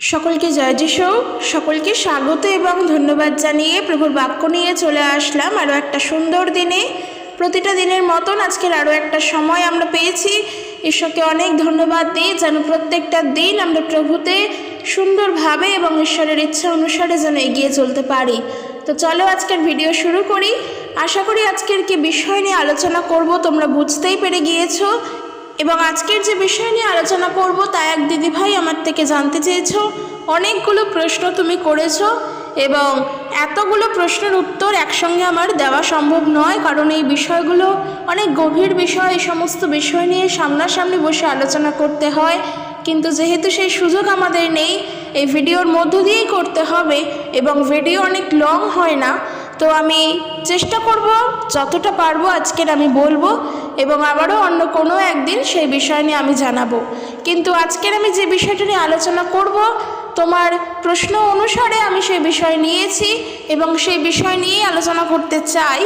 সকলকে জয় যিশু সকলকে স্বাগত এবং ধন্যবাদ জানিয়ে প্রভুর বাক্য নিয়ে চলে আসলাম আরও একটা সুন্দর দিনে। প্রতিটা দিনের মতন আজকের আরও একটা সময় আমরা পেয়েছি। ঈশ্বরকে অনেক ধন্যবাদ দিই, যেন প্রত্যেকটা দিন আমরা প্রভুতে সুন্দরভাবে এবং ঈশ্বরের ইচ্ছা অনুসারে যেন এগিয়ে চলতে পারি। তো চলো আজকের ভিডিও শুরু করি। আশা করি আজকের কি বিষয় নিয়ে আলোচনা করব তোমরা বুঝতেই পেরে গিয়েছো। এবং আজকের যে বিষয় নিয়ে আলোচনা করব তা এক দিদিভাই আমার থেকে জানতে চেয়েছো। অনেকগুলো প্রশ্ন তুমি করেছ এবং এতগুলো প্রশ্নের উত্তর একসঙ্গে আমার দেওয়া সম্ভব নয়, কারণ এই বিষয়গুলো অনেক গভীর বিষয়, এই সমস্ত বিষয় নিয়ে সামনাসামনি বসে আলোচনা করতে হয়। কিন্তু যেহেতু সেই সুযোগ আমাদের নেই, এই ভিডিওর মধ্য দিয়েই করতে হবে এবং ভিডিও অনেক লং হয় না। তো আমি চেষ্টা করব যতটা পারব আজকের আমি বলব। এবং আবারও অন্য কোনো একদিন সেই বিষয় নিয়ে আমি জানাব। কিন্তু আজকের আমি যে বিষয়টা নিয়ে আলোচনা করব, তোমার প্রশ্ন অনুসারে আমি সেই বিষয় নিয়েছি এবং সেই বিষয় নিয়েই আলোচনা করতে চাই।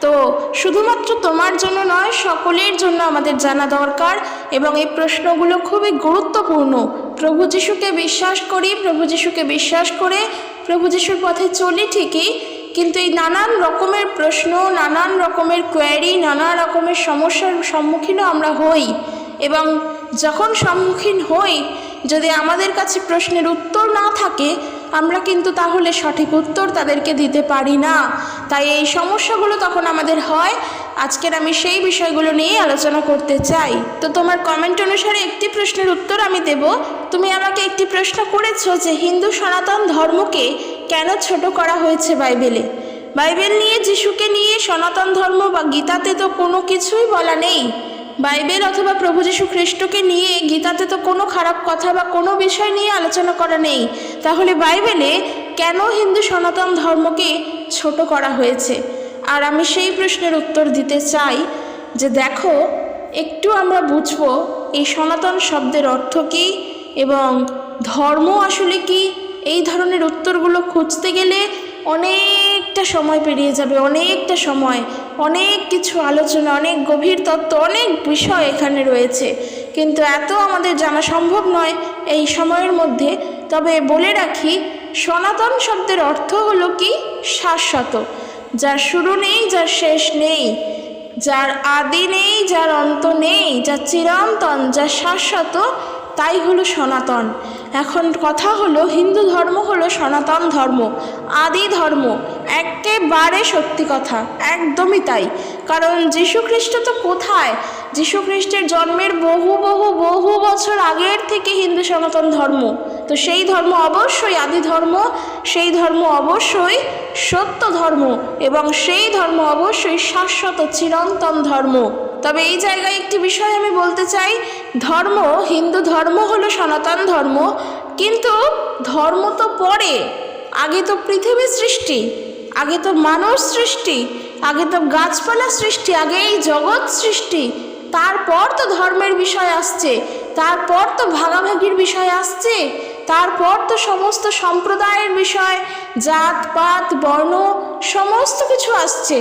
তো শুধুমাত্র তোমার জন্য নয়, সকলের জন্য আমাদের জানা দরকার এবং এই প্রশ্নগুলো খুবই গুরুত্বপূর্ণ। প্রভু যিশুকে বিশ্বাস করি, প্রভু যিশুকে বিশ্বাস করে, প্রভু যিশুর পথে চলি ঠিকই কিন্তু এই নানান রকমের প্রশ্ন, নানান রকমের কোয়ারি নানা রকমের সমস্যার সম্মুখীনও আমরা হই। এবং যখন সম্মুখীন হই, যদি আমাদের কাছে প্রশ্নের উত্তর না থাকে, আমরা কিন্তু তাহলে সঠিক উত্তর তাদেরকে দিতে পারি না। তাই এই সমস্যাগুলো তখন আমাদের হয়। আজকের আমি সেই বিষয়গুলো নিয়ে আলোচনা করতে চাই। তো তোমার কমেন্ট অনুসারে একটি প্রশ্নের উত্তর আমি দেব। তুমি আমাকে একটি প্রশ্ন করেছ যে হিন্দু সনাতন ধর্মকে কেন ছোট করা হয়েছে বাইবেলে? বাইবেল নিয়ে যিশুকে নিয়ে সনাতন ধর্ম বা গীতাতে তো কোনো কিছুই বলা নেই। বাইবেল অথবা প্রভু যীশু খ্রিস্টকে নিয়ে গীতাতে তো কোনো খারাপ কথা বা কোনো বিষয় নিয়ে আলোচনা করা নেই। তাহলে বাইবেলে কেন হিন্দু সনাতন ধর্মকে ছোট করা হয়েছে? আর আমি সেই প্রশ্নের উত্তর দিতে চাই যে দেখো, একটু আমরা বুঝব এই সনাতন শব্দের অর্থ কী এবং ধর্ম আসলে কি? এই ধরনের উত্তরগুলো খুঁজতে গেলে অনেকটা সময় পেরিয়ে যাবে, অনেকটা সময়, অনেক কিছু আলোচনা, অনেক গভীর তত্ত্ব, অনেক বিষয় এখানে রয়েছে। কিন্তু এত আমাদের জানা সম্ভব নয় এই সময়ের মধ্যে। তবে বলে রাখি, সনাতন শব্দের অর্থ হলো কি? শাশ্বত। যার শুরু নেই, যার শেষ নেই। যার আদি নেই, যার অন্ত নেই, যার চিরন্তন যা শাশ্বত তাই হলো সনাতন। এখন কথা হলো, হিন্দু ধর্ম হলো সনাতন ধর্ম, আদি ধর্ম, একেবারে সত্যি কথা, একদমই তাই। কারণ যীশুখ্রিস্ট তো কোথায়? যীশুখ্রিস্টের জন্মের বহু বহু বহু বছর আগের থেকে হিন্দু সনাতন ধর্ম। তো সেই ধর্ম অবশ্যই আদি ধর্ম, সেই ধর্ম অবশ্যই সত্য ধর্ম, এবং সেই ধর্ম অবশ্যই শাশ্বত চিরন্তন ধর্ম। তবে এই জায়গায় একটি বিষয় আমি বলতে চাই। ধর্ম, হিন্দু ধর্ম হলো সনাতন ধর্ম। কিন্তু ধর্ম তো পরে। আগে তো পৃথিবী সৃষ্টি, আগে তো মানুষ সৃষ্টি, আগে তো গাছপালা সৃষ্টি, আগে এই জগৎ সৃষ্টি। তারপর তো ধর্মের বিষয় আসছে, তারপর তো ভাগাভাগির বিষয় আসছে, তারপর তো সমস্ত সম্প্রদায়ের বিষয়, জাত, পাত, বর্ণ, সমস্ত কিছু আসছে।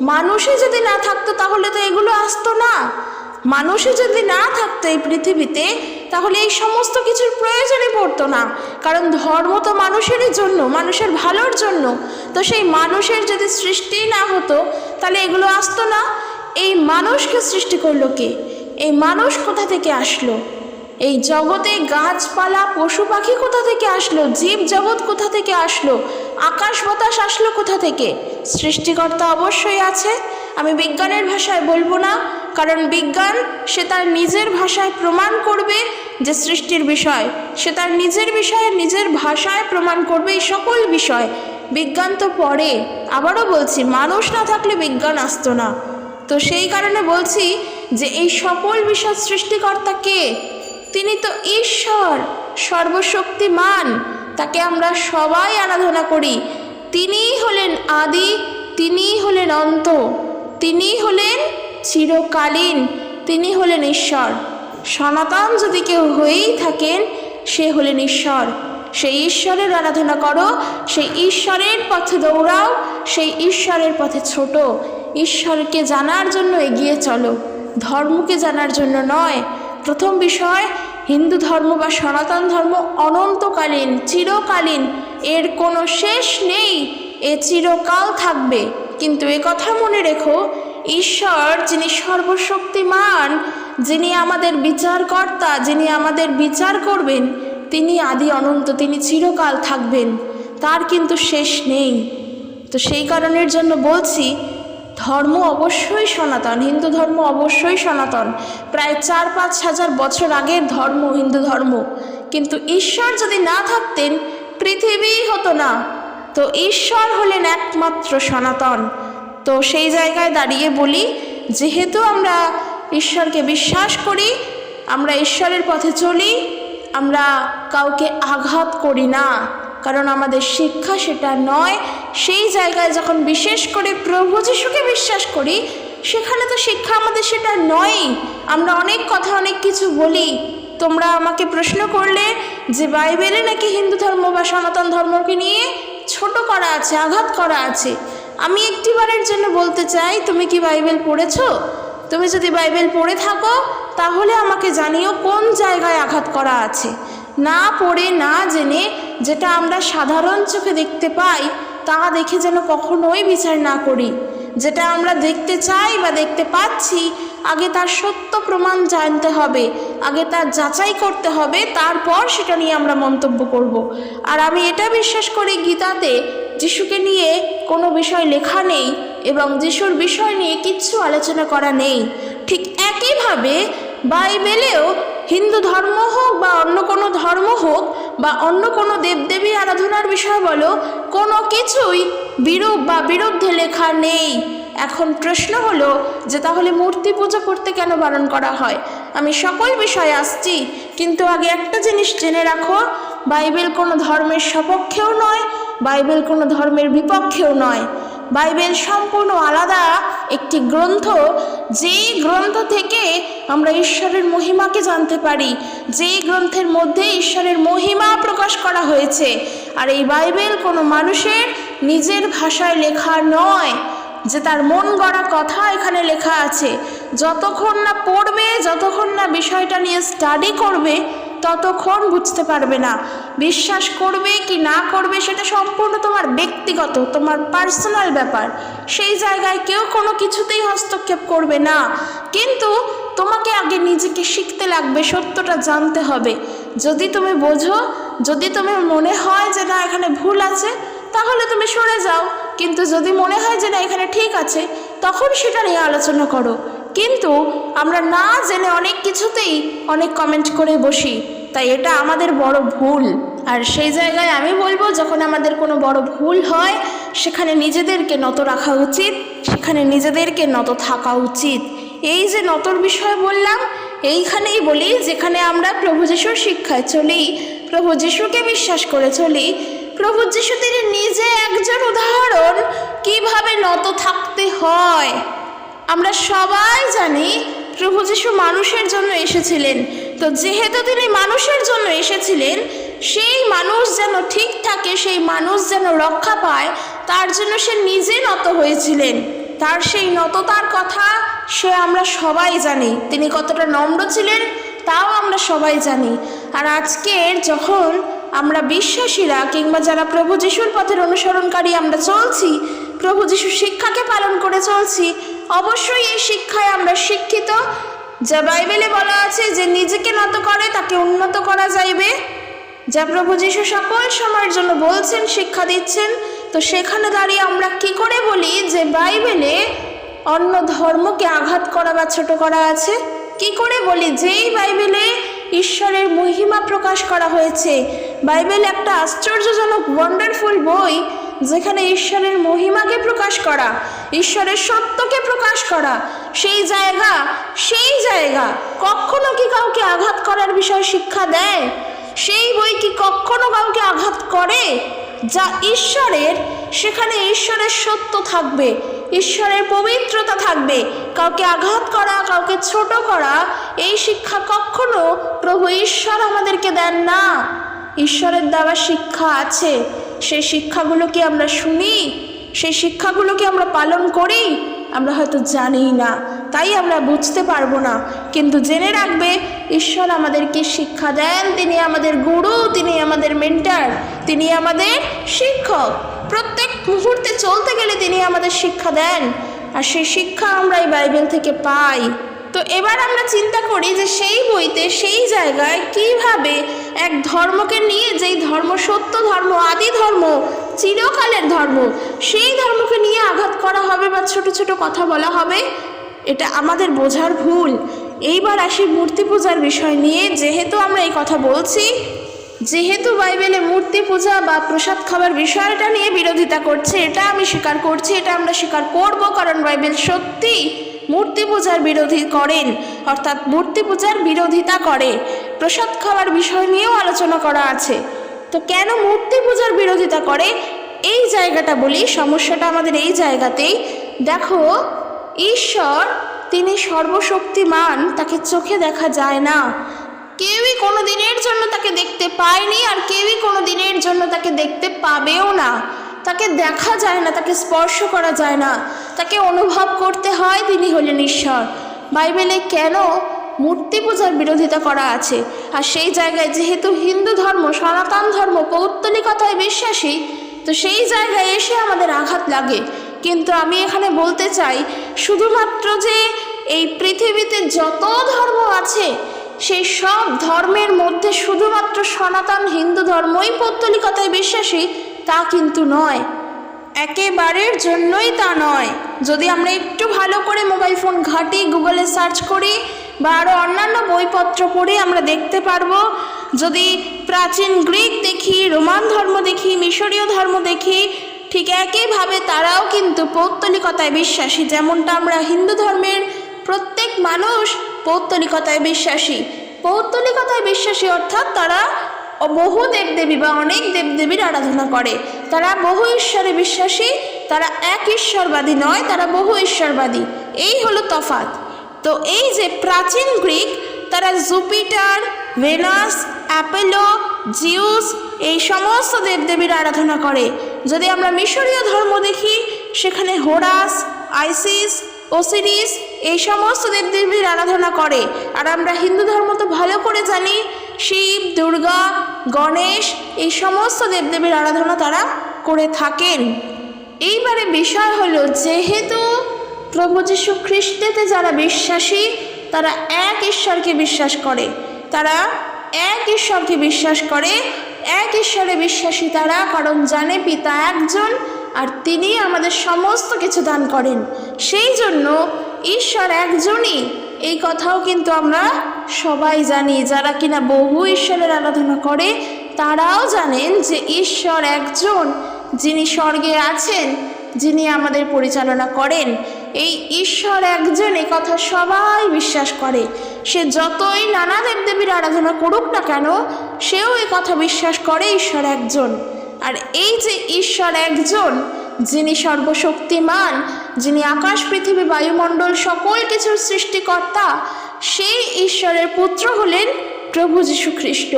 মানুষই যদি না থাকতো তাহলে তো এগুলো আসতো না। মানুষই যদি না থাকতো এই পৃথিবীতে, তাহলে এই সমস্ত কিছুর প্রয়োজনই পড়তো না। কারণ ধর্ম তো মানুষেরই জন্য, মানুষের ভালোর জন্য। তো সেই মানুষের যদি সৃষ্টি না হতো, তাহলে এগুলো আসতো না। এই মানুষকে সৃষ্টি করল কে? এই মানুষ কোথা থেকে আসলো? এই জগতে গাছপালা, পশু পাখি কোথা থেকে আসলো? জীব জগৎ কোথা থেকে আসলো? আকাশ বাতাস আসলো কোথা থেকে? সৃষ্টিকর্তা অবশ্যই আছে। আমি বিজ্ঞানের ভাষায় বলব না, কারণ বিজ্ঞান সে তার নিজের ভাষায় প্রমাণ করবে যে সৃষ্টির বিষয়। সে তার নিজের বিষয়ে, নিজের ভাষায় প্রমাণ করবে এই সকল বিষয়। বিজ্ঞান তো পড়ে। আবারও বলছি, মানুষ না থাকলে বিজ্ঞান আসতো না। তো সেই কারণে বলছি যে এই সকল বিষয় সৃষ্টিকর্তা কে? তিনি তো ঈশ্বর, সর্বশক্তিমান। তাকে আমরা সবাই আরাধনা করি। তিনিই হলেন আদি, তিনিই হলেন অন্ত, তিনিই হলেন চিরকালীন তিনি হলেন ঈশ্বর। সনাতন যদি কেউ হয়েই থাকেন, সে হলেন ঈশ্বর। সেই ঈশ্বরের আরাধনা করো, সেই ঈশ্বরের পথে দৌড়াও, সেই ঈশ্বরের পথে ছোট। ঈশ্বরকে জানার জন্য এগিয়ে চলো। ধর্মকে জানার জন্য নয়। প্রথম বিষয়, হিন্দু ধর্ম বা সনাতন ধর্ম অনন্তকালীন, চিরকালীন। এর কোনো শেষ নেই, এ চিরকাল থাকবে। কিন্তু এ কথা মনে রেখো, ঈশ্বর যিনি সর্বশক্তিমান, যিনি আমাদের বিচারকর্তা, যিনি আমাদের বিচার করবেন, তিনি আদি অনন্ত, তিনি চিরকাল থাকবেন। তার কিন্তু শেষ নেই। তো সেই কারণের জন্য বলছি, ধর্ম অবশ্যই সনাতন, হিন্দু ধর্ম অবশ্যই সনাতন। প্রায় চার পাঁচ হাজার বছর আগের ধর্ম, হিন্দু ধর্ম। কিন্তু ঈশ্বর যদি না থাকতেন পৃথিবীই হতো না। তো ঈশ্বর হলেন একমাত্র সনাতন। তো সেই জায়গায় দাঁড়িয়ে বলি, যেহেতু আমরা ঈশ্বরকে বিশ্বাস করি, আমরা ঈশ্বরের পথে চলি, আমরা কাউকে আঘাত করি না। কারণ আমাদের শিক্ষা সেটা নয়। সেই জায়গায় যখন বিশেষ করে প্রভু যিশুকে বিশ্বাস করি, সেখানে তো শিক্ষা আমাদের সেটা নয়ই। আমরা অনেক কথা, অনেক কিছু বলি। তোমরা আমাকে প্রশ্ন করলে যে বাইবেলে নাকি হিন্দু ধর্ম বা সনাতন ধর্মকে নিয়ে ছোট করা আছে, আঘাত করা আছে? আমি একটিবারের জন্য বলতে চাই, তুমি কি বাইবেল পড়েছো? তুমি যদি বাইবেল পড়ে থাকো, তাহলে আমাকে জানিও কোন জায়গায় আঘাত করা আছে। না পড়ে, না জেনে যেটা আমরা সাধারণ চোখে দেখতে পাই, তা দেখে যেন কখনোই বিচার না করি। যেটা আমরা দেখতে চাই বা দেখতে পাচ্ছি আগে তার সত্য প্রমাণ জানতে হবে, আগে তার যাচাই করতে হবে, তারপর সেটা নিয়ে আমরা মন্তব্য করব। আর আমি এটা বিশ্বাস করি গীতাতে, যিশুকে নিয়ে কোনো বিষয় লেখা নেই এবং যিশুর বিষয় নিয়ে কিচ্ছু আলোচনা করা নেই ঠিক একইভাবে বাইবেলেও হিন্দু ধর্ম হোক বা অন্য কোনো ধর্ম হোক বা অন্য কোনো দেবদেবী আরাধনার বিষয় বলো, কোনো কিছুই বিরূপ বা বিরুদ্ধে লেখা নেই এখন প্রশ্ন হলো যে তাহলে মূর্তি পুজো করতে কেন বারণ করা হয়? আমি সকল বিষয়ে আসছি, কিন্তু আগে একটা জিনিস জেনে রাখো, বাইবেল কোনো ধর্মের সপক্ষেও নয়, বাইবেল কোনো ধর্মের বিপক্ষেও নয়। বাইবেল সম্পূর্ণ আলাদা একটি গ্রন্থ, যেই গ্রন্থ থেকে আমরা ঈশ্বরের মহিমাকে জানতে পারি, যেই গ্রন্থের মধ্যে ঈশ্বরের মহিমা প্রকাশ করা হয়েছে। আর এই বাইবেল কোনো মানুষের নিজের ভাষায় লেখা নয়। যে তার মন গড়া কথা এখানে লেখা আছে। যতক্ষণ না পড়বে, যতক্ষণ না বিষয়টা নিয়ে স্টাডি করবে, ততক্ষণ বুঝতে পারবে না। বিশ্বাস করবে কি না করবে সেটা সম্পূর্ণ তোমার ব্যক্তিগত, তোমার পার্সোনাল ব্যাপার। সেই জায়গায় কেউ কোনো কিছুতেই হস্তক্ষেপ করবে না। কিন্তু তোমাকে আগে নিজেকে শিখতে লাগবে, সত্যটা জানতে হবে। যদি তুমি বোঝো, যদি তোমার মনে হয় যে না, এখানে ভুল আছে, তাহলে তুমি সরে যাও। কিন্তু যদি মনে হয় যে না, এখানে ঠিক আছে, তখন সেটা নিয়ে আলোচনা করো। কিন্তু আমরা না জেনে অনেক কিছুতেই অনেক কমেন্ট করে বসি। তাই এটা আমাদের বড় ভুল। আর সেই জায়গায় আমি বলব, যখন আমাদের কোনো বড় ভুল হয়, সেখানে নিজেদেরকে নত রাখা উচিত, সেখানে নিজেদেরকে নত থাকা উচিত। এই যে নতর বিষয় বললাম, এইখানেই বলি, যেখানে আমরা প্রভু যিশুর শিক্ষায় চলি, প্রভু যিশুকে বিশ্বাস করে চলি প্রভু যিশু তিনি নিজে একজন উদাহরণ কীভাবে নত থাকতে হয়। আমরা সবাই জানি প্রভু যিশু মানুষের জন্য এসেছিলেন। তো যেহেতু তিনি মানুষের জন্য এসেছিলেন, সেই মানুষ যেন ঠিক থাকে, সেই মানুষ যেন রক্ষা পায়, তার জন্য সে নিজে নত হয়েছিলেন। তার সেই নততার কথা সে আমরা সবাই জানি। তিনি কতটা নম্র ছিলেন, তাও আমরা সবাই জানি। আর আজকের যখন আমরা বিশ্বাসীরা কিংবা যারা প্রভু যিশুর পথের অনুসরণকারী আমরা চলছি, প্রভু যিশুর শিক্ষাকে পালন করে চলছি, অবশ্যই এই শিক্ষায় আমরা শিক্ষিত। যা বাইবেলে বলা আছে যে নিজেকে নত করে, তাকে উন্নত করা যাইবে। যা প্রভু যিশু সকল সময়ের জন্য বলছেন, শিক্ষা দিচ্ছেন, তো সেখানে দাঁড়িয়ে আমরা কি করে বলি যে বাইবেলে অন্য ধর্মকে আঘাত করা বা ছোট করা আছে? কি করে বলি? যেই বাইবেলে ঈশ্বরের মহিমা প্রকাশ করা হয়েছে বাইবেল একটা আশ্চর্যজনক ওয়ান্ডারফুল বই যেখানে ঈশ্বরের মহিমাকে প্রকাশ করা, ঈশ্বরের সত্যকে প্রকাশ করা, সেই জায়গা সেই জায়গা, কখনো কি কাউকে আঘাত করার বিষয় শিক্ষা দেয়? সেই বই কি কখনো কাউকে আঘাত করে? যা ঈশ্বরের, সেখানে ঈশ্বরের সত্য থাকবে, ঈশ্বরের পবিত্রতা থাকবে, কাউকে আঘাত করা, কাউকে ছোট করা, এই শিক্ষা কখনো প্রভু ঈশ্বর আমাদেরকে দেন না। ঈশ্বরের দেওয়া শিক্ষা আছে, সেই শিক্ষাগুলো কি আমরা শুনি? সেই শিক্ষাগুলো কি আমরা পালন করি? আমরা হয়তো জানিই না, তাই আমরা বুঝতে পারব না। কিন্তু জেনে রাখবে, ঈশ্বর আমাদেরকে শিক্ষা দেন, তিনি আমাদের গুরু, তিনি আমাদের মেন্টার, তিনি আমাদের শিক্ষক। প্রত্যেক মুহূর্তে চলতে গেলে তিনি আমাদের শিক্ষা দেন। আর সেই শিক্ষা আমরা এই বাইবেল থেকে পাই। তো এবার আমরা চিন্তা করি যে সেই বইতে, সেই জায়গায় কীভাবে এক ধর্মকে নিয়ে, যেই ধর্ম সত্য ধর্ম, আদি ধর্ম, চিরকালের ধর্ম, সেই ধর্মকে নিয়ে আঘাত করা হবে বা ছোট ছোট কথা বলা হবে, এটা আমাদের বোঝার ভুল। এইবার আসি মূর্তি পূজার বিষয় নিয়ে। যেহেতু আমরা এই কথা বলছি, যেহেতু বাইবেলে মূর্তি পূজা বা প্রসাদ খাবার বিষয়টা নিয়ে বিরোধিতা করছে, এটা আমি স্বীকার করছি, এটা আমরা স্বীকার করব, কারণ বাইবেল সত্যি মূর্তি পূজার বিরোধী করেন। অর্থাৎ মূর্তি পূজার বিরোধিতা করে। প্রসাদ খাওয়ার বিষয় নিয়েও আলোচনা করা আছে। তো কেন মূর্তি পূজার বিরোধিতা করে? এই জায়গাটা বলি, সমস্যাটা আমাদের এই জায়গাতেই। দেখো, ঈশ্বর, তিনি সর্বশক্তিমান, তাকে চোখে দেখা যায় না। কেউই কোনো দিনের জন্য তাকে দেখতে পায়নি, আর কেউই কোনো দিনের জন্য তাকে দেখতে পাবেও না। তাকে দেখা যায় না, তাকে স্পর্শ করা যায় না। তাকে অনুভব করতে হয় তিনি হলেন ঈশ্বর। বাইবেলে কেন মূর্তি পূজার বিরোধিতা করা আছে? আর সেই জায়গায় যেহেতু হিন্দু ধর্ম, সনাতন ধর্ম, পৌত্তলিকতায় বিশ্বাসী, তো সেই জায়গায় এসে আমাদের আঘাত লাগে। কিন্তু আমি এখানে বলতে চাই, শুধুমাত্র যে এই পৃথিবীতে যত ধর্ম আছে, সেই সব ধর্মের মধ্যে শুধুমাত্র সনাতন হিন্দু ধর্মই পৌত্তলিকতায় বিশ্বাসী তা কিন্তু নয়। একেবারের জন্যই তা নয়। যদি আমরা একটু ভালো করে মোবাইল ফোন ঘাঁটি, গুগলে সার্চ করি বা আরও অন্যান্য বইপত্র পড়ে আমরা দেখতে পারব। যদি প্রাচীন গ্রিক দেখি, রোমান ধর্ম দেখি, মিশরীয় ধর্ম দেখি, ঠিক একইভাবে তারাও কিন্তু পৌত্তলিকতায় বিশ্বাসী। যেমনটা আমরা হিন্দু ধর্মের প্রত্যেক মানুষ পৌত্তলিকতায় বিশ্বাসী। পৌত্তলিকতায় বিশ্বাসী অর্থাৎ তারা বহু দেবদেবী বা অনেক দেবদেবীর আরাধনা করে। তারা বহু ঈশ্বরে বিশ্বাসী, তারা এক ঈশ্বরবাদী নয়, তারা বহু ঈশ্বরবাদী। এই হলো তফাত তো এই যে প্রাচীন গ্রিক, তারা জুপিটার, ভেনাস, অ্যাপেলো, জিউস, এই সমস্ত দেবদেবীর আরাধনা করে। যদি আমরা মিশরীয় ধর্ম দেখি, সেখানে হোরাস, আইসিস, ওসিরিস, এই সমস্ত দেবদেবীর আরাধনা করে। আর আমরা হিন্দু ধর্ম তো ভালো করে জানি শিব, দুর্গা, গণেশ এই সমস্ত দেবদেবীর আরাধনা তারা করে থাকেন। এইবারে বিষয় হলো যেহেতু প্রভু যীশু খ্রিস্টেতে যারা বিশ্বাসী, তারা এক ঈশ্বরকে বিশ্বাস করে। তারা এক ঈশ্বরকে বিশ্বাস করে, এক ঈশ্বরে বিশ্বাসী তারা, কারণ জানে পিতা একজন আর তিনি আমাদের সমস্ত কিছু দান করেন। সেই জন্য ঈশ্বর একজনই এই কথাও কিন্তু আমরা সবাই জানি, যারা কিনা বহু ঈশ্বরের আরাধনা করে, তারাও জানেন যে ঈশ্বর একজন যিনি স্বর্গে আছেন, যিনি আমাদের পরিচালনা করেন। এই ঈশ্বর একজন, এ কথা সবাই বিশ্বাস করে। সে যতই নানা দেবদেবীর আরাধনা করুক না কেন, সেও এ কথা বিশ্বাস করে ঈশ্বর একজন। আর এই যে ঈশ্বর একজন যিনি সর্বশক্তিমান, যিনি আকাশ, পৃথিবী, বায়ুমণ্ডল সকল কিছুর সৃষ্টিকর্তা, সেই ঈশ্বরের পুত্র হলেন প্রভু যীশু খ্রিস্ট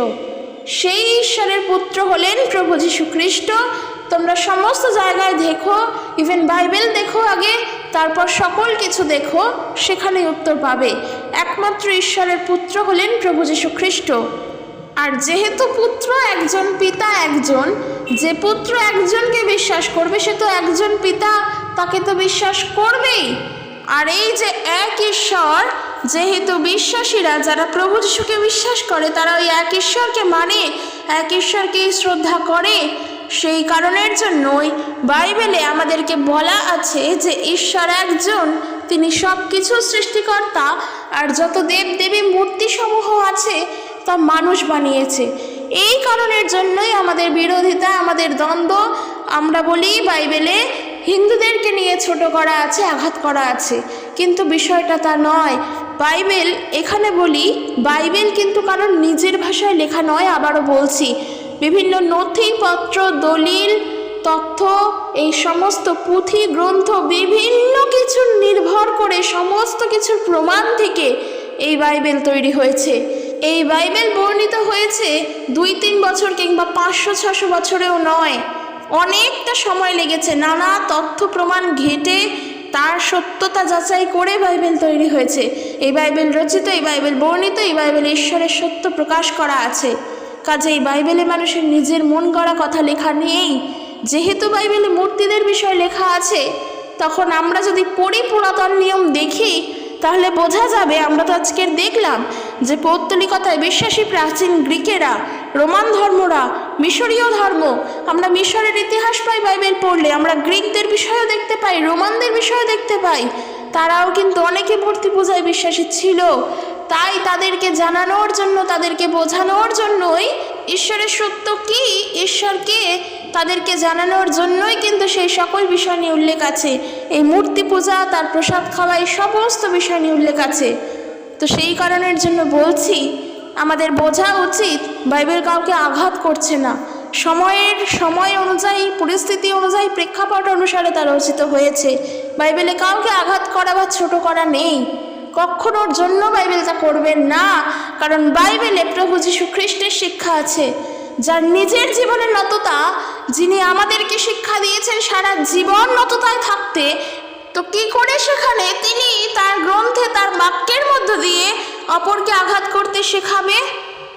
সেই ঈশ্বরের পুত্র হলেন প্রভু যীশু খ্রিস্ট তোমরা সমস্ত জায়গায় দেখো ইভেন বাইবেল দেখো আগে, তারপর সকল কিছু দেখো সেখানে উত্তর পাবে। একমাত্র ঈশ্বরের পুত্র হলেন প্রভু যীশু খ্রিস্ট আর যেহেতু পুত্র একজন, পিতা একজন, যে পুত্র একজনকে বিশ্বাস করবে, সে তো একজন পিতা, তাকে তো বিশ্বাস করবেই। আর এই যে এক ঈশ্বর, যেহেতু বিশ্বাসীরা, যারা প্রভু যিশুকে বিশ্বাস করে, তারা ওই এক ঈশ্বরকে মানে এক ঈশ্বরকেই শ্রদ্ধা করে। সেই কারণের জন্যই বাইবেলে আমাদেরকে বলা আছে যে ঈশ্বর একজন, তিনি সব কিছু সৃষ্টিকর্তা, আর যত দেব দেবী মূর্তিসমূহ আছে তা মানুষ বানিয়েছে। এই কারণের জন্যই আমাদের বিরোধিতা, আমাদের দ্বন্দ্ব, আমরা বলি বাইবেলে হিন্দুদেরকে নিয়ে ছোট করা আছে, আঘাত করা আছে। কিন্তু বিষয়টা তা নয়। বাইবেল এখানে বলি, বাইবেল কিন্তু কারণ নিজের ভাষায় লেখা নয়, আবারও বলছি। বিভিন্ন নথিপত্র, দলিল, তথ্য, এই সমস্ত পুঁথি, গ্রন্থ, বিভিন্ন কিছুর নির্ভর করে সমস্ত কিছুর প্রমাণ থেকে এই বাইবেল তৈরি হয়েছে। এই বাইবেল বর্ণিত হয়েছে দুই তিন বছর কিংবা পাঁচশো, ছশো বছরেও নয়। অনেকটা সময় লেগেছে, নানা তথ্য প্রমাণ ঘেটে তার সত্যতা যাচাই করে বাইবেল তৈরি হয়েছে। এই বাইবেল রচিত, এই বাইবেল বর্ণিত, এই বাইবেলে ঈশ্বরের সত্য প্রকাশ করা আছে। কাজে এই বাইবেলে মানুষের নিজের মন গড়া কথা লেখা নেই যেহেতু বাইবেলে মূর্তিদের বিষয় লেখা আছে, তখন আমরা যদি পড়ি পুরাতন নিয়ম দেখি, তাহলে বোঝা যাবে, আমরা তো আজকের দেখলাম যে পৌত্তলিকতায় বিশ্বাসী প্রাচীন গ্রিকেরা, রোমান ধর্মরা, মিশরীয় ধর্ম, আমরা মিশরের ইতিহাস পাই, বাইবেল পড়লে, আমরা গ্রিকদের বিষয়েও দেখতে পাই, রোমানদের বিষয়েও দেখতে পাই, তারাও কিন্তু অনেকে মূর্তি পূজায় বিশ্বাসী ছিল। তাই তাদেরকে জানানোর জন্য, তাদেরকে বোঝানোর জন্যই ঈশ্বরের সত্য কি, ঈশ্বরকে তাদেরকে জানানোর জন্যই কিন্তু সেই সকল বিষয় নিয়ে উল্লেখ আছে। এই মূর্তি পূজা, তার প্রসাদ খাওয়া, এই সমস্ত বিষয় নিয়ে উল্লেখ আছে। তো সেই কারণের জন্য বলছি, আমাদের বোঝা উচিত বাইবেল কাউকে আঘাত করছে না। সময়ের, সময় অনুযায়ী, পরিস্থিতি অনুযায়ী প্রেক্ষাপট অনুসারে তা রচিত হয়েছে। বাইবেলে কাউকে আঘাত করা বা ছোট করা নেই। কখনোর জন্য বাইবেল তা করবেন না, কারণ বাইবেলে প্রভু যীশু খ্রিস্টের শিক্ষা আছে। যার নিজের জীবনের নততা যিনি আমাদেরকে শিক্ষা দিয়েছেন, সারা জীবন নততায় থাকতে তো কি করে সেখানে? তিনি তার গ্রন্থে তার বাক্যের মধ্য দিয়ে অপরকে আঘাত করতে শেখাবে?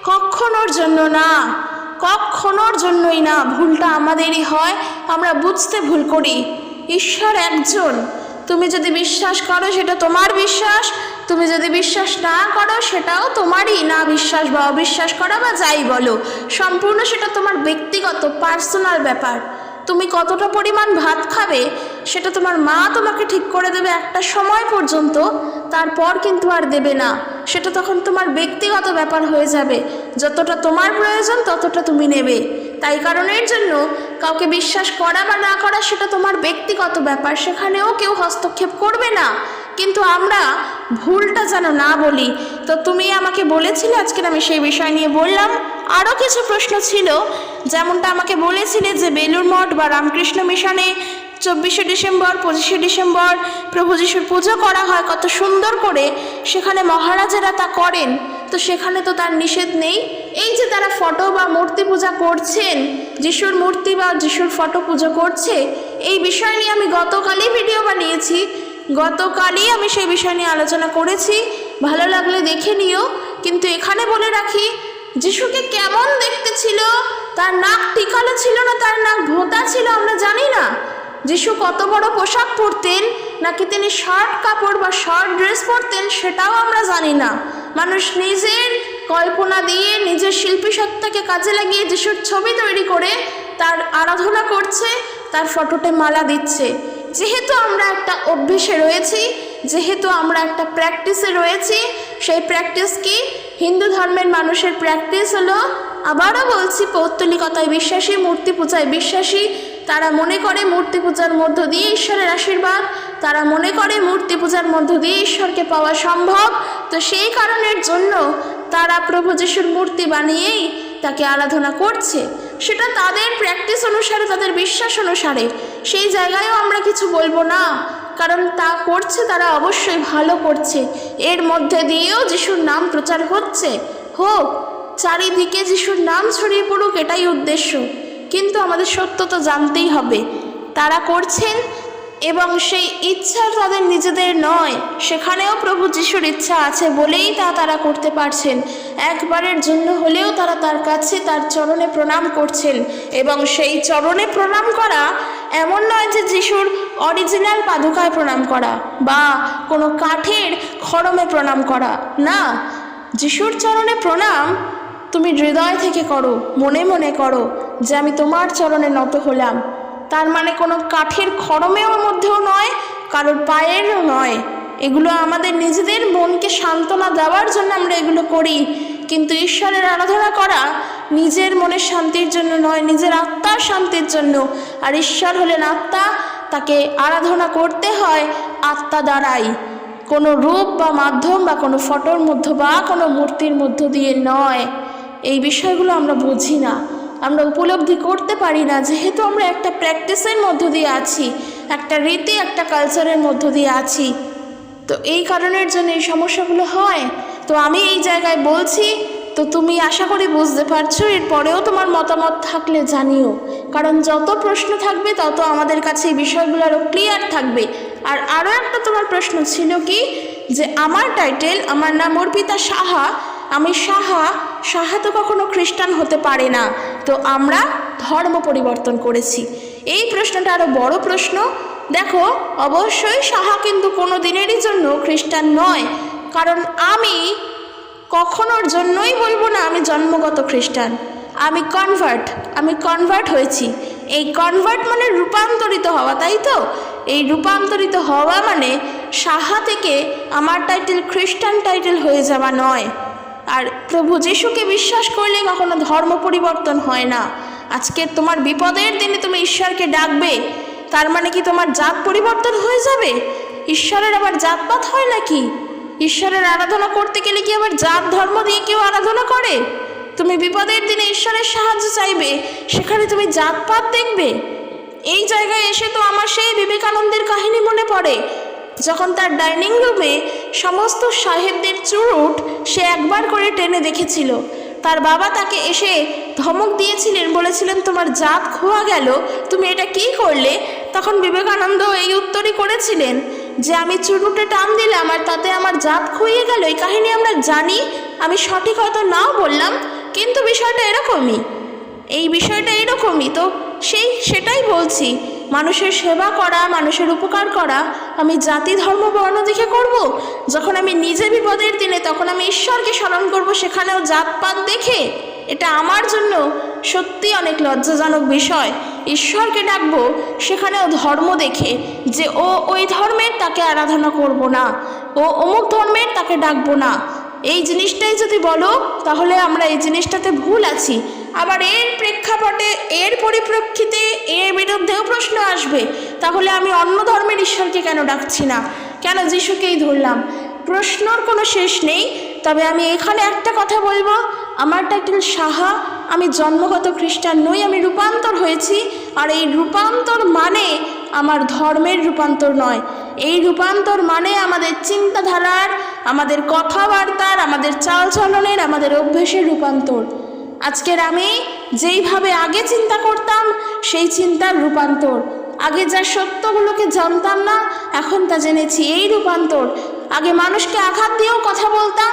কখনোর জন্য না কখনোর জন্যই না, ভুলটা আমাদেরই হয়, আমরা বুঝতে ভুল করি। ঈশ্বর একজন। তুমি যদি বিশ্বাস করো, সেটা তোমার বিশ্বাস। তুমি যদি বিশ্বাস না করো, সেটাও তোমারই। না বিশ্বাস বা অবিশ্বাস করা বা যাই বলো, সম্পূর্ণ সেটা তোমার ব্যক্তিগত, পার্সোনাল ব্যাপার। তুমি কতটা পরিমাণ ভাত খাবে, সেটা তোমার মা তোমাকে ঠিক করে দেবে একটা সময় পর্যন্ত, তারপর কিন্তু আর দেবে না। সেটা তখন তোমার ব্যক্তিগত ব্যাপার হয়ে যাবে। যতটা তোমার প্রয়োজন ততটা তুমি নেবে। তাই কারণের জন্য কাউকে বিশ্বাস করা বা না করা সেটা তোমার ব্যক্তিগত ব্যাপার, সেখানেও কেউ হস্তক্ষেপ করবে না। কিন্তু আমরা ভুলটা যেন না বলি। তো তুমি আমাকে বলেছিলে, আজকের আমি সেই বিষয় নিয়ে বললাম। আরও কিছু প্রশ্ন ছিল। যেমনটা আমাকে বলেছিলে যে বেলুর মঠ বা রামকৃষ্ণ মিশনে চব্বিশে ডিসেম্বর, পঁচিশে ডিসেম্বর প্রভু যিশুর পুজো করা হয়, কত সুন্দর করে সেখানে মহারাজেরা তা করেন। তো সেখানে তো তার নিষেধ নেই। এই যে তারা ফটো বা মূর্তি পূজা করছেন, যিশুর মূর্তি বা যিশুর ফটো পুজো করছে, এই বিষয় নিয়ে আমি গতকালই ভিডিও বানিয়েছি। গতকালই আমি সেই বিষয় নিয়ে আলোচনা করেছি। ভালো লাগলে দেখে নিও। কিন্তু এখানে বলে রাখি যিশুকে কেমন দেখতে ছিল, তার নাক টিকালো ছিল না, তার নাক ভোঁতা ছিল, আমরা জানি না। যিশু কত বড় পোশাক পরতেন, নাকি তিনি শর্ট কাপড় বা শর্ট ড্রেস পরতেন, সেটাও আমরা জানি না। মানুষ নিজের কল্পনা দিয়ে নিজের শিল্পী সত্তাকে কাজে লাগিয়ে যিশুর ছবি তৈরি করে, তার আরাধনা করছে, তার ফটোতে মালা দিচ্ছে। যেহেতু আমরা একটা অভ্যেসে রয়েছি, যেহেতু আমরা একটা প্র্যাকটিসে রয়েছি সেই প্র্যাকটিস কি? হিন্দু ধর্মের মানুষের প্র্যাকটিস হলো, আবারও বলছি, পৌত্তলিকতায় বিশ্বাসী, মূর্তি পূজায় বিশ্বাসী। তারা মনে করে মূর্তি পূজার মধ্য দিয়ে ঈশ্বরের আশীর্বাদ। তারা মনে করে মূর্তি পূজার মধ্য দিয়ে ঈশ্বরকে পাওয়া সম্ভব। তো সেই কারণের জন্য তারা প্রভু যিশুর মূর্তি বানিয়েই তাকে আরাধনা করছে। সেটা তাদের প্র্যাকটিস অনুসারে, তাদের বিশ্বাস অনুসারে। সেই জায়গায়ও আমরা কিছু বলব না। কারণ তা করছে তারা অবশ্যই ভালো করছে। এর মধ্যে দিয়েও যিশুর নাম প্রচার হচ্ছে। হোক, চারিদিকে যিশুর নাম ছড়িয়ে পড়ুক এটাই উদ্দেশ্য। কিন্তু আমাদের সত্য তো জানতেই হবে। তারা করছেন এবং সেই ইচ্ছা তাদের নিজেদের নয়। সেখানেও প্রভু যিশুর ইচ্ছা আছে বলেই তা তারা করতে পারছেন। একবারের জন্য হলেও তারা তার কাছে তার চরণে প্রণাম করছেন এবং সেই চরণে প্রণাম করা এমন নয় যে যিশুর অরিজিনাল পাদুকায় প্রণাম করা বা কোনো কাঠের খড়মে প্রণাম করা। না, যিশুর চরণে প্রণাম তুমি হৃদয় থেকে করো, মনে মনে করো যে আমি তোমার চরণে নত হলাম। তার মানে কোনো কাঠের খড়মেও মধ্যেও নয়, কারোর পায়েরও নয়। এগুলো আমাদের নিজেদের মনকে সান্ত্বনা দেওয়ার জন্য আমরা এগুলো করি। কিন্তু ঈশ্বরের আরাধনা করা নিজের মনের শান্তির জন্য নয়, নিজের আত্মার শান্তির জন্য। আর ঈশ্বর হলেন আত্মা, তাকে আরাধনা করতে হয় আত্মা দ্বারাই। কোনো রূপ বা মাধ্যম বা কোনো ফটোর মধ্য বা কোনো মূর্তির মধ্য দিয়ে নয়। এই বিষয়গুলো আমরা বুঝি না। আমরা উপলব্ধি করতে পারি না, যেহেতু আমরা একটা প্র্যাকটিসের মধ্য দিয়ে আছি, একটা রীতি, একটা কালচারের মধ্য দিয়ে আছি। তো এই কারণের জন্য এই সমস্যাগুলো হয়। তো আমি এই জায়গায় বলছি, তো তুমি আশা করি বুঝতে পারছ, এরপরেও তোমার মতামত থাকলে জানিও। কারণ যত প্রশ্ন থাকবে, তত আমাদের কাছে এই বিষয়গুলো আরও ক্লিয়ার থাকবে। আর আরও একটা তোমার প্রশ্ন ছিল কি, যে আমার টাইটেল আমার নাম অর্পিতা সাহা, আমি সাহা সাহা তো কখনো খ্রিস্টান হতে পারে না। তো আমরা ধর্ম পরিবর্তন করেছি। এই প্রশ্নটা আরও বড় প্রশ্ন। দেখো, অবশ্যই সাহা কিন্তু কোনো দিনেরই জন্য খ্রিস্টান নয়। কারণ আমি কখনোর জন্যই বলব না আমি জন্মগত খ্রিস্টান। আমি কনভার্ট আমি কনভার্ট হয়েছি। এই কনভার্ট মানে রূপান্তরিত হওয়া, তাই তো? এই রূপান্তরিত হওয়া মানে সাহা থেকে আমার টাইটেল খ্রিস্টান টাইটেল হয়ে যাওয়া নয়। আর প্রভু যিশুকে বিশ্বাস করলে কখনো ধর্ম পরিবর্তন হয় না। আজকে তোমার বিপদের দিনে তুমি ঈশ্বরকে ডাকবে, তার মানে কি তোমার জাত পরিবর্তন হয়ে যাবে? ঈশ্বরের আবার জাতপাত হয় নাকি? ঈশ্বরের আরাধনা করতে গেলে কি আবার জাত ধর্ম দিয়ে কেউ আরাধনা করে? তুমি বিপদের দিনে ঈশ্বরের সাহায্য চাইবে, সেখানে তুমি জাতপাত দেখবে। এই জায়গায় এসে তো আমার সেই বিবেকানন্দের কাহিনী মনে পড়ে। যখন তার ডাইনিং রুমে সমস্ত সাহেবদের চুরুট সে একবার করে টেনে দেখেছিল। তার বাবা তাকে এসে ধমক দিয়েছিলেন, বলেছিলেন, তোমার জাত খোয়া গেল, তুমি এটা কি করলে? তখন বিবেকানন্দ এই উত্তরই করেছিলেন যে, আমি চুরুটে টান দিলাম আর তাতে আমার জাত খুইয়ে গেল, এই কাহিনী আমরা জানি, আমি সঠিক হয়তো নাও বললাম, কিন্তু বিষয়টা এরকমই। এই বিষয়টা এরকমই, তো সেই সেটাই বলছি। মানুষের সেবা করা, মানুষের উপকার করা, আমি জাতি, ধর্ম, বর্ণ দেখে করব। যখন আমি নিজে বিপদের দিনে, তখন আমি ঈশ্বরকে স্মরণ করব, সেখানেও জাতপাত দেখে? এটা আমার জন্য সত্যি অনেক লজ্জাজনক বিষয়। ঈশ্বরকে ডাকবো, সেখানেও ধর্ম দেখে যে, ও, ওই ধর্মের তাকে আরাধনা করব না। ও, অমুক ধর্মের তাকে ডাকবো না। এই জিনিসটাই যদি বলো, তাহলে আমরা এই জিনিসটাতে ভুল আছি। আবার এর প্রেক্ষাপটে, এর পরিপ্রেক্ষিতে এর বিরুদ্ধেও প্রশ্ন আসবে। তাহলে আমি অন্য ধর্মের ঈশ্বরকে কেন ডাকছি না? কেন যিশুকেই ধরলাম? প্রশ্নর কোনো শেষ নেই। তবে আমি এখানে একটা কথা বলব। আমার টাইটেল সাহা, আমি জন্মগত খ্রিস্টান নই, আমি রূপান্তর হয়েছি। আর এই রূপান্তর মানে আমার ধর্মের রূপান্তর নয়। এই রূপান্তর মানে আমাদের চিন্তাধারার, আমাদের কথাবার্তার, আমাদের চালচলনের, আমাদের অভ্যেসের রূপান্তর। আজকের আমি যেইভাবে আগে চিন্তা করতাম, সেই চিন্তার রূপান্তর। আগে যা সত্যগুলোকে জানতাম না, এখন তা জেনেছি এই রূপান্তর। আগে মানুষকে আঘাত দিয়েও কথা বলতাম,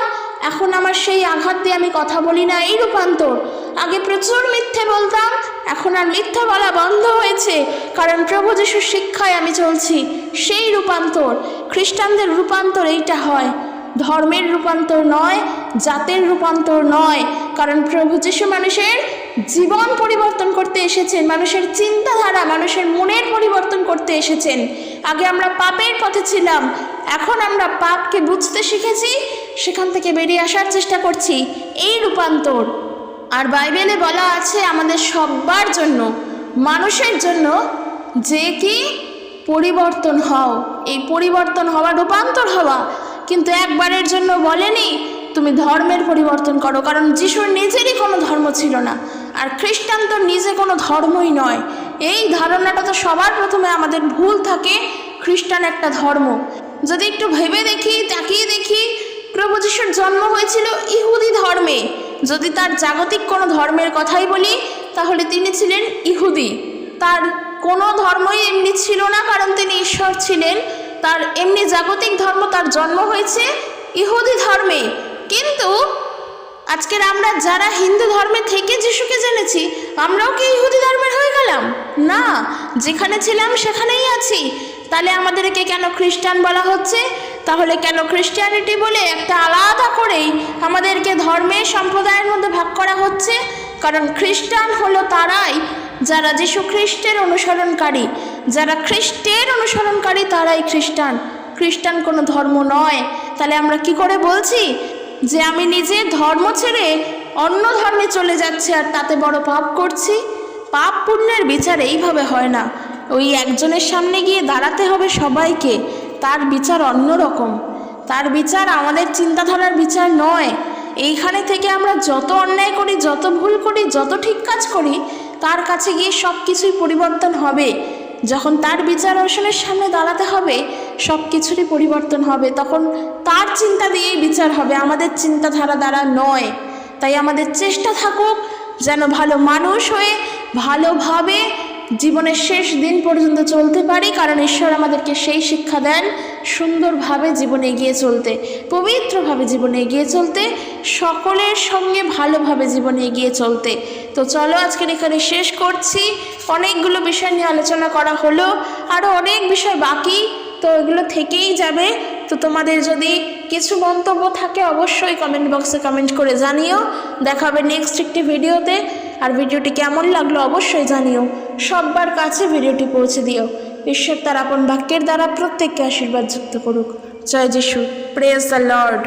এখন আমার সেই আঘাত দিয়ে আমি কথা বলি না, এই রূপান্তর। আগে প্রচুর মিথ্যে বলতাম, এখন আর মিথ্যা বলা বন্ধ হয়েছে, কারণ প্রভু যিশুর শিক্ষায় আমি চলছি, সেই রূপান্তর। খ্রিস্টানদের রূপান্তর এইটা হয়। ধর্মের রূপান্তর নয়, জাতের রূপান্তর নয়। কারণ প্রভু যিশু মানুষের জীবন পরিবর্তন করতে এসেছেন, মানুষের চিন্তাধারা, মানুষের মনের পরিবর্তন করতে এসেছেন। আগে আমরা পাপের পথে ছিলাম, এখন আমরা পাপকে বুঝতে শিখেছি, সেখান থেকে বেরিয়ে আসার চেষ্টা করছি। এই রূপান্তর, আর বাইবেলে বলা আছে আমাদের সবার জন্য, মানুষের জন্য যে কি পরিবর্তন হও, এই পরিবর্তন হওয়া, রূপান্তর হওয়া কিন্তু একবারের জন্য বলেনি, তুমি ধর্মের পরিবর্তন করো, কারণ যিশুর নিজেরই কোনো ধর্ম ছিল না। আর খ্রিস্টান তো নিজে কোনো ধর্মই নয়। এই ধারণাটা তো সবার প্রথমে আমাদের ভুল থাকে, খ্রিস্টান একটা ধর্ম। যদি একটু ভেবে দেখি, তাকিয়ে দেখি, প্রভু যিশুর জন্ম হয়েছিল ইহুদি ধর্মে। যদি তার জাগতিক কোনো ধর্মের কথাই বলি, তাহলে তিনি ছিলেন ইহুদি। তার কোনো ধর্মই এমনি ছিল না, কারণ তিনি ঈশ্বর ছিলেন। তার এমনি জাগতিক ধর্ম তার জন্ম হয়েছে, ইহুদি ধর্মে। কিন্তু আজকের আমরা যারা হিন্দু ধর্মে থেকে যিশুকে জেনেছি, আমরাও কি ইহুদি ধর্মের হয়ে গেলাম? না, যেখানে ছিলাম সেখানেই আছি। তাহলে আমাদেরকে কেন খ্রিস্টান বলা হচ্ছে? তাহলে কেন খ্রিস্টানিটি বলে একটা আলাদা করেই আমাদেরকে ধর্মের সম্প্রদায়ের মধ্যে ভাগ করা হচ্ছে? কারণ খ্রিস্টান হলো তারাই যারা যীশু খ্রিস্টের অনুসরণকারী, যারা খ্রিস্টের অনুসরণকারী তারাই খ্রিস্টান। খ্রিস্টান কোনো ধর্ম নয়। তাহলে আমরা কি করে বলছি? যে আমি নিজে ধর্ম ছেড়ে অন্য ধর্মে চলে যাচ্ছি আর তাতে বড় পাপ করছি? পাপ পুণ্যের বিচার এইভাবে হয় না। ওই একজনের সামনে গিয়ে দাঁড়াতে হবে সবাইকে। তার বিচার অন্যরকম তার বিচার আমাদের চিন্তাধারার বিচার নয়। এইখানে থেকে আমরা যত অন্যায় করি, যত ভুল করি, যত ঠিক কাজ করি তার কাছে গিয়ে সব কিছুই পরিবর্তন হবে? যখন তার বিচার আসনের সামনে দাঁড়াতে হবে সব কিছুরই পরিবর্তন হবে। তখন তার চিন্তা দিয়েই বিচার হবে। আমাদের চিন্তাধারা দ্বারা নয়। তাই আমাদের চেষ্টা থাকুক যেন ভালো মানুষ হয়ে ভালোভাবে জীবনের শেষ দিন পর্যন্ত চলতে পারি, কারণ ঈশ্বর আমাদেরকে সেই শিক্ষা দেন সুন্দরভাবে জীবনে এগিয়ে চলতে, পবিত্রভাবে জীবনে এগিয়ে চলতে, সকলের সঙ্গে ভালোভাবে জীবনে এগিয়ে চলতে। তো চলো আজকের এখানে শেষ করছি। অনেকগুলো বিষয় নিয়ে আলোচনা করা হলো আরও অনেক বিষয় বাকি, তো এগুলো থেকেই যাবে। তো তোমাদের যদি কিছু মন্তব্য থাকে অবশ্যই কমেন্ট বক্সে কমেন্ট করে জানিও। দেখা হবে নেক্সট একটি ভিডিওতে। আর ভিডিওটি কেমন লাগল অবশ্যই জানিও। সব্বার কাছে ভিডিওটি পৌঁছে দিও। ঈশ্বর তার আপন বাক্যের দ্বারা প্রত্যেককে আশীর্বাদ যুক্ত করুক। জয় যিশু। Praise the Lord